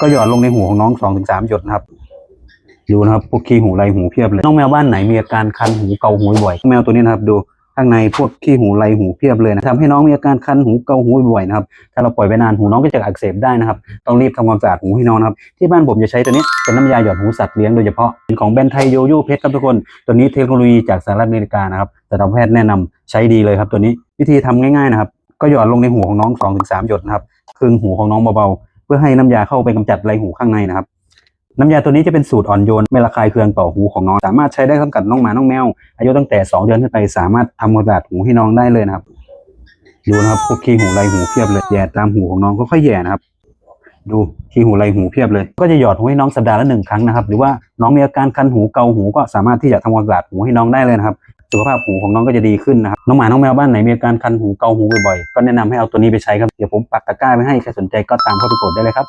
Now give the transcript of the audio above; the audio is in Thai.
ก็หยอดลงในหูของน้อง2องถึงสามหยดนะครับดูนะครับพวกขี้หูไรหูเพียบเลยน้องแมวบ้านไหนมีอาการคันหูเกาหูบ่อยแมวตัวนี้นะครับดูข้างในพวกขี้หูไรหูเพียบเลยนะทำให้น้องมีอาการคันหูเกาหูบ่อยนะครับถ้าเราปล่อยไปนานหูน้องก็จะอักเสบได้นะครับต้องรีบทำความสะอาดหูให้น้องนะครับที่บ้านผมจะใช้ตัวนี้เป็นน้ำยาหยอดหูสัตว์เลี้ยงโดยเฉพาะเป็นของแบรนด์ไทยโยโย่เพชรครับทุกคน ตัวนี้เทคโนโลยีจากสหรัฐอเมริกานะครับแต่ทางแพทย์แนะนำใช้ดีเลยครับตัวนี้วิธีทำง่ายๆนะครับก็หยอดลงในหูของน้อง2อถึงสหยดนะครับครึ่งหูของน้องเบาๆ พื่อให้น้ำยาเข้าไปกำจัดไรหูข้างในนะครับ น้ำยาตัวนี้จะเป็นสูตรอ่อนโยนไม่ระคายเคืองต่อหูของน้อง สามารถใช้ได้ทั้งกับน้องหมาน้องแมวอายุตั้งแต่ 2 เดือนขึ้นไปสามารถทำความสะอาดหูให้น้องได้เลยนะครับดูนะครับพวกขี้หูไรหูเพียบเลยแย่ตามหูของน้องก็ค่อยแย่นะครับ ดูขี้หูไรหูเพียบเลย ก็จะหยอดหูให้น้องสัปดาห์ละหนึ่งครั้งนะครับ หรือว่าน้องมีอาการคันหูเกาหูก็สามารถที่จะทำความสะอาดหูให้น้องได้เลยนะครับ สุขภาพหูของน้องก็จะดีขึ้นนะครับน้องหมาน้องแมวบ้านไหนมีอาการคันหูเกาหูบ่อยๆก็แนะนำให้เอาตัวนี้ไปใช้ครับเดี๋ยวผมปักตะกร้าไว้ให้ใครสนใจก็ตามเข้าไปกดได้เลยครับ